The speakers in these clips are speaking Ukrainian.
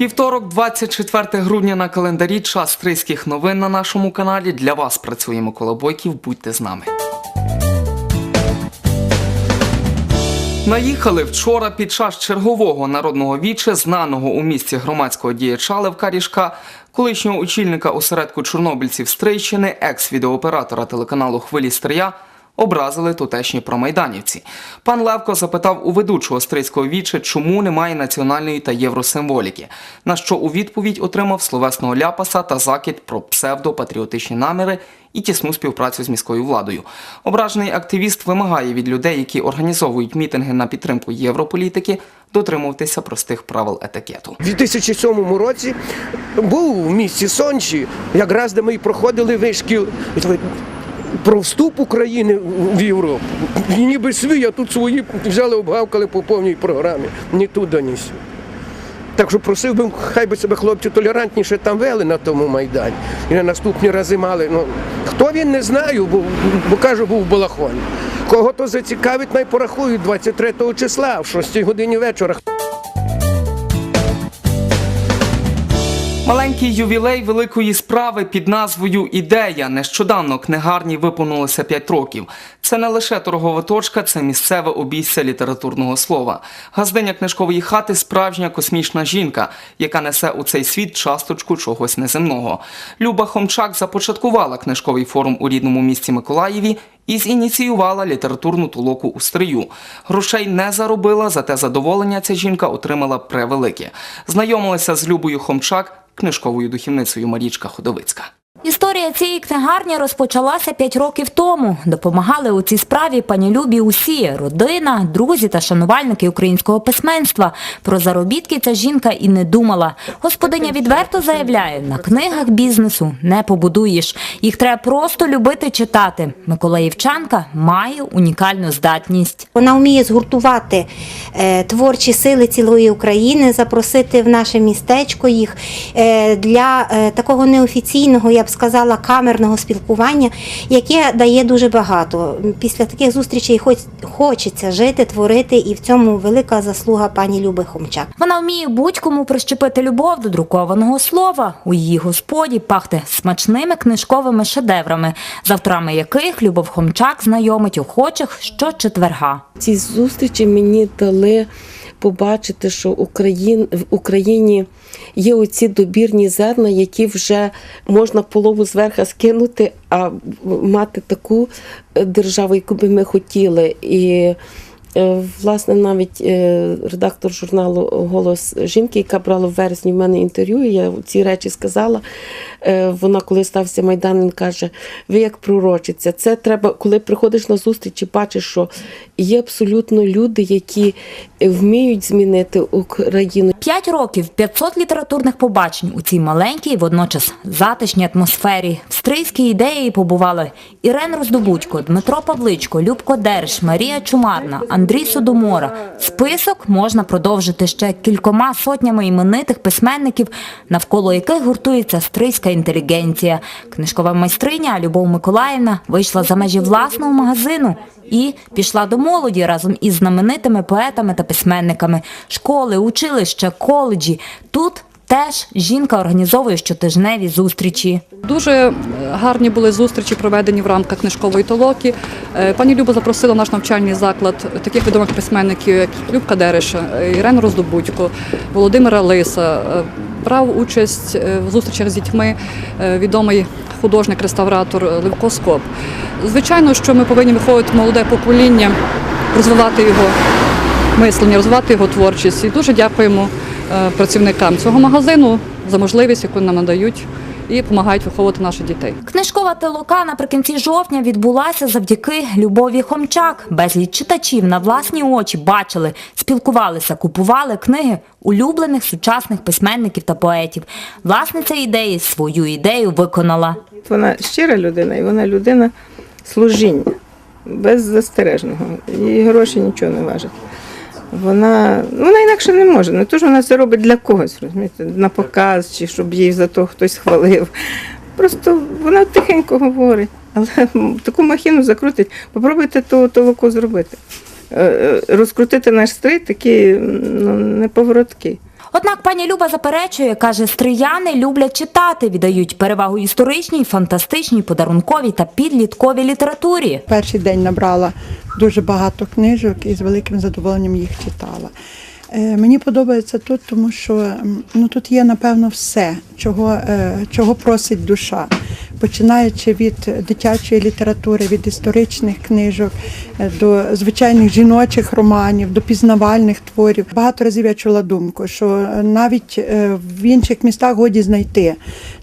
Вівторок, 24 грудня на календарі. Час стрийських новин на нашому каналі. Для вас працює Микола Бойків. Будьте з нами. Наїхали вчора під час чергового народного віче, знаного у місті громадського діяча Левка Ріжка, колишнього очільника осередку чорнобильців Стрийщини, екс-відеооператора телеканалу Хвилі Стрия, образили тутешні промайданівці. Пан Левко запитав у ведучого стрийського віче, чому немає національної та євросимволіки, на що у відповідь отримав словесного ляпаса та закид про псевдопатріотичні наміри і тісну співпрацю з міською владою. Ображений активіст вимагає від людей, які організовують мітинги на підтримку європолітики, дотримуватися простих правил етикету. У 2007 році був в місті Сончі, якраз де ми проходили вишкіл про вступ України в Європу. І ніби свій, а тут свої взяли, обгавкали по повній програмі. Ні туди, ні сюди. Так що просив би, хай би себе хлопці толерантніше там вели на тому майдані. І на наступні рази мали. Ну, хто він не знаю, бо, бо кажу, був в балахоні. Кого то зацікавить, най порахують 23 числа, в 6 годині вечора. Маленький ювілей великої справи під назвою Ідея. Нещодавно книгарні виповнилося 5 років. Це не лише торгова точка, це місцеве обійстя літературного слова. Газдиня книжкової хати справжня космічна жінка, яка несе у цей світ часточку чогось неземного. Люба Хомчак започаткувала книжковий форум у рідному місті Миколаєві і зініціювала літературну толоку у стрию. Грошей не заробила, зате задоволення ця жінка отримала превелике. Знайомилася з Любою Хомчак, книжковою духівницею Марічка Ходовицька. Історія цієї книгарні розпочалася 5 років тому. Допомагали у цій справі пані Любі усі – родина, друзі та шанувальники українського письменства. Про заробітки ця жінка і не думала. Господиня відверто заявляє, на книгах бізнесу не побудуєш. Їх треба просто любити читати. Миколаївчанка має унікальну здатність. Вона вміє згуртувати е, творчі сили цілої України, запросити в наше містечко їх е, для е, такого неофіційного, я б сказала, камерного спілкування, яке дає дуже багато. Після таких зустрічей хоч, хочеться жити, творити, і в цьому велика заслуга пані Люби Хомчак. Вона вміє будь-кому прищепити любов до друкованого слова. У її господі пахне смачними книжковими шедеврами, з авторами яких Любов Хомчак знайомить охочих щочетверга. Ці зустрічі мені дали побачити, що Україн, в Україні є оці добірні зерна, які вже можна полову зверху скинути, а мати таку е, державу, яку би ми хотіли. І Власне, навіть е, редактор журналу Голос жінки, яка брала в вересні в мене інтерв'ю, я ці речі сказала. Е, Вона, коли стався Майдан, він каже: ви як пророчиця, це треба, коли приходиш на зустріч і бачиш, що є абсолютно люди, які вміють змінити Україну. П'ять років 500 літературних побачень у цій маленькій, водночас затишній атмосфері. В стрийській ідеї побували Ірен Роздобудько, Дмитро Павличко, Любко Дереш, Марія Чумарна, Андрій Содомора. Список можна продовжити ще кількома сотнями іменитих письменників, навколо яких гуртується стрийська інтелігенція. Книжкова майстриня Любов Миколаївна вийшла за межі власного магазину і пішла до молоді разом із знаменитими поетами та письменниками. Школи, училища, коледжі. Тут теж жінка організовує щотижневі зустрічі. Дуже е, гарні були зустрічі, проведені в рамках книжкової толоки. Е, Пані Люба запросила наш навчальний заклад таких відомих письменників, як Любка Дереша, е, Ірена Роздобудько, Володимира Лиса. Е, Брав участь е, в зустрічах з дітьми е, відомий художник-реставратор Левко Скоп. Звичайно, що ми повинні виходити молоде покоління, розвивати його мислення, розвивати його творчість. І дуже дякуємо е, працівникам цього магазину за можливість, яку нам надають, і допомагають виховувати наших дітей. Книжкова телока наприкінці жовтня відбулася завдяки Любові Хомчак. Безліч читачів на власні очі бачили, спілкувалися, купували книги улюблених сучасних письменників та поетів. Власниця ідеї свою ідею виконала. Вона щира людина, і вона людина служіння, беззастережного. Її гроші нічого не важать. Вона, ну, вона інакше не може. Не то, що вона це робить для когось, розумієте, на показ, чи щоб її за то хтось хвалив. Просто вона тихенько говорить, але таку махіну закрутить. Попробуйте то толоку зробити. Е, е, Розкрутити наш стрий, такі ну, неповоротки. Однак пані Люба заперечує, каже, стрияни люблять читати, віддають перевагу історичній, фантастичній, подарунковій та підлітковій літературі. Перший день набрала дуже багато книжок і з великим задоволенням їх читала. Е, Мені подобається тут, тому що ну, тут є, напевно, все, чого, е, чого просить душа. Починаючи від дитячої літератури, від історичних книжок, е, до звичайних жіночих романів, до пізнавальних творів. Багато разів я чула думку, що е, навіть е, в інших містах годі знайти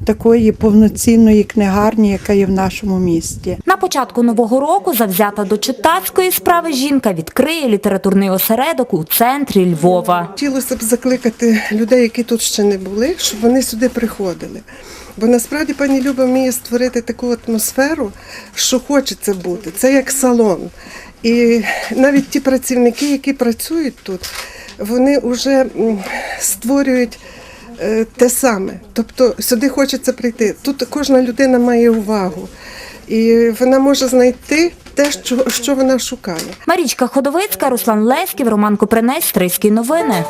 такої повноцінної книгарні, яка є в нашому місті. На початку нового року завзята до читацької справи жінка відкриє літературний осередок у центрі Львова. Хотілося б закликати людей, які тут ще не були, щоб вони сюди приходили. Бо насправді пані Люба вміє створити таку атмосферу, що хочеться бути. Це як салон. І навіть ті працівники, які працюють тут, вони вже створюють е, те саме. Тобто сюди хочеться прийти. Тут кожна людина має увагу. І вона може знайти те, що, що вона шукає. Марічка Ходовицька, Руслан Леськів, Роман Купринець, Стрийські новини.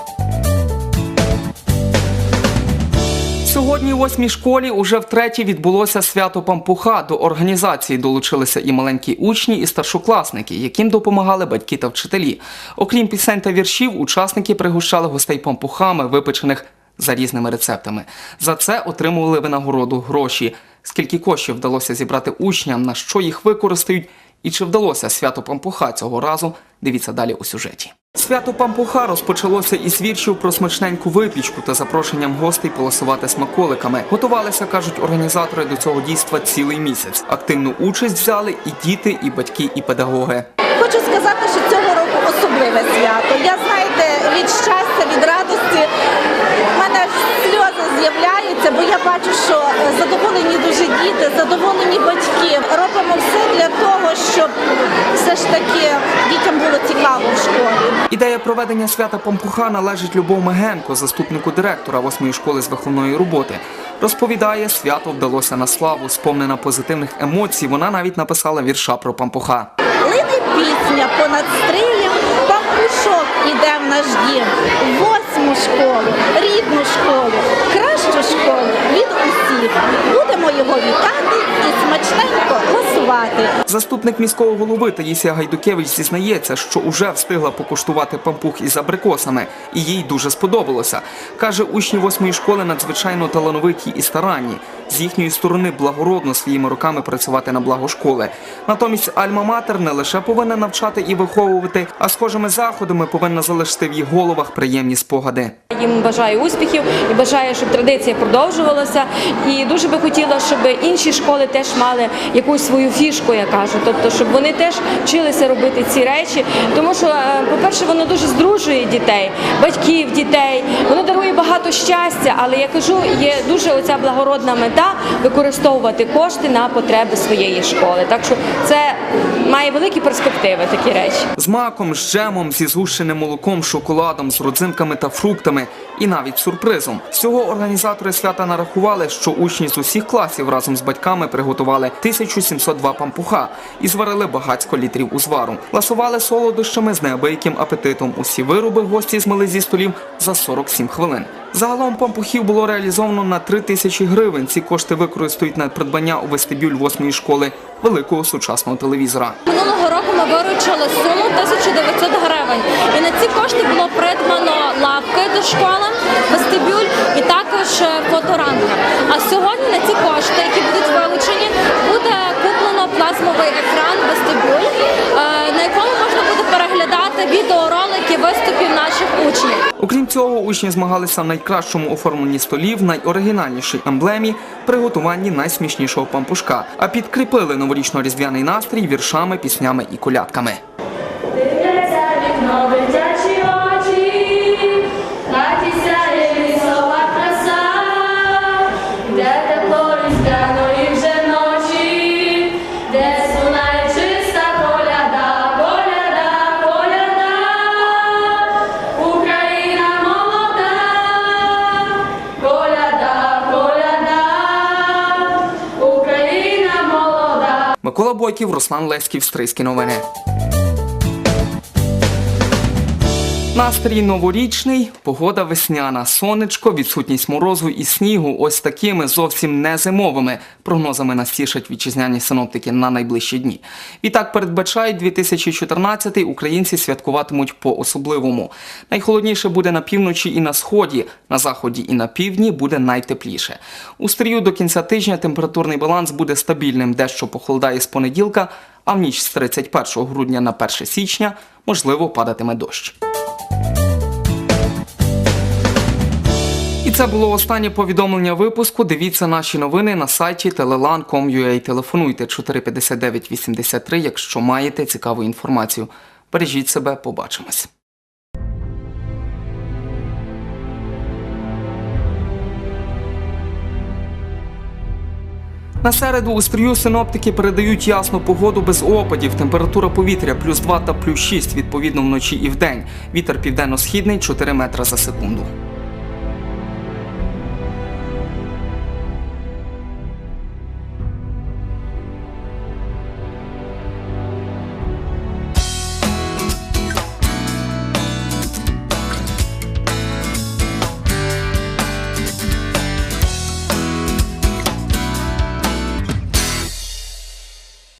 Сьогодні у восьмій школі уже втретє відбулося свято Пампуха. До організації долучилися і маленькі учні, і старшокласники, яким допомагали батьки та вчителі. Окрім пісень та віршів, учасники пригощали гостей пампухами, випечених за різними рецептами. За це отримували винагороду гроші. Скільки коштів вдалося зібрати учням, на що їх використають, і чи вдалося свято Пампуха цього разу? Дивіться далі у сюжеті. Свято Пампуха розпочалося із віршів про смачненьку випічку та запрошенням гостей полосувати смаколиками. Готувалися, кажуть організатори до цього дійства цілий місяць. Активну участь взяли і діти, і батьки, і педагоги. Хочу сказати, що цього року особливе свято. Я знаєте, від щастя, від радості в мене сльози з'являються, бо я бачу, що задоволені дуже діти, задоволені батьки. Робимо все для того, щоб все ж таки дітям було цікаво в школі. Ідея проведення свята Пампуха належить Любов Мегенко, заступнику директора восьмої школи з виховної роботи. Розповідає, свято вдалося на славу, сповнена позитивних емоцій. Вона навіть написала вірша про пампуха. Лине пісня понад стрієм, Заступник міського голови Таїсія Гайдукевич зізнається, що уже встигла покуштувати пампух із абрикосами, і їй дуже сподобалося. Каже, учні восьмої школи надзвичайно талановиті і старанні. З їхньої сторони благородно своїми руками працювати на благо школи. Натомість Альма-Матер не лише повинна навчати і виховувати, а схожими заходами повинна залишити в їх головах приємні спогади. Їм бажаю успіхів і бажаю, щоб традиція продовжувалася. І дуже би хотіла, щоб інші школи теж мали якусь свою фішку, я кажу. Тобто, щоб вони теж вчилися робити ці речі. Тому що, е, по-перше, воно дуже здружує дітей, батьків, дітей. Воно дарує багато щастя, але я кажу, є дуже оця благородна мета використовувати кошти на потреби своєї школи. Так що це має великі перспективи, такі речі. З маком, з джемом, зі згущеним молоком, шоколадом, з родзинками та фруктами і навіть сюрпризом. Всього організатори свята нарахували, що учні з усіх класів разом з батьками приготували 1702 пампуха і зварили багацько літрів узвару. Ласували солодощами з неабияким апетитом. Усі вироби гості змили зі столів за 47 хвилин. Загалом пампухів було реалізовано на 3 тисячі гривень. Ці кошти використають на придбання у вестибюль восьмої школи великого сучасного телевізора. Минулого року ми виручили суму 1900 гривень. І на ці кошти було придбано лавки до школи, вестибюль і також е, фоторамка. А сьогодні на ці кошти, які будуть вилучені, буде куплено екран вестибюль, е, на якому можна буде переглядати відеоролики виступів наших учнів. Окрім цього, учні змагалися в найкращому оформленні столів, найоригінальнішій емблемі, приготуванні найсмішнішого пампушка, а підкріпили новорічно-різдвяний настрій віршами, піснями і колядками. Бойків, Руслан Леськів, Стрийські новини. Настрій новорічний, погода весняна, сонечко, відсутність морозу і снігу. Ось такими зовсім не зимовими прогнозами нас тішать вітчизняні синоптики на найближчі дні. Відтак передбачають 2014-й українці святкуватимуть по-особливому. Найхолодніше буде на півночі і на сході, на заході і на півдні буде найтепліше. У стрію до кінця тижня температурний баланс буде стабільним, дещо похолодає з понеділка, а в ніч з 31 грудня на 1 січня можливо падатиме дощ. Це було останнє повідомлення випуску. Дивіться наші новини на сайті telelan.com.ua. Телефонуйте 459 83, якщо маєте цікаву інформацію. Бережіть себе, побачимось. На середу у стрію синоптики передають ясну погоду без опадів. Температура повітря плюс 2 та плюс 6, відповідно вночі і вдень. Вітер південно-східний 4 метри за секунду.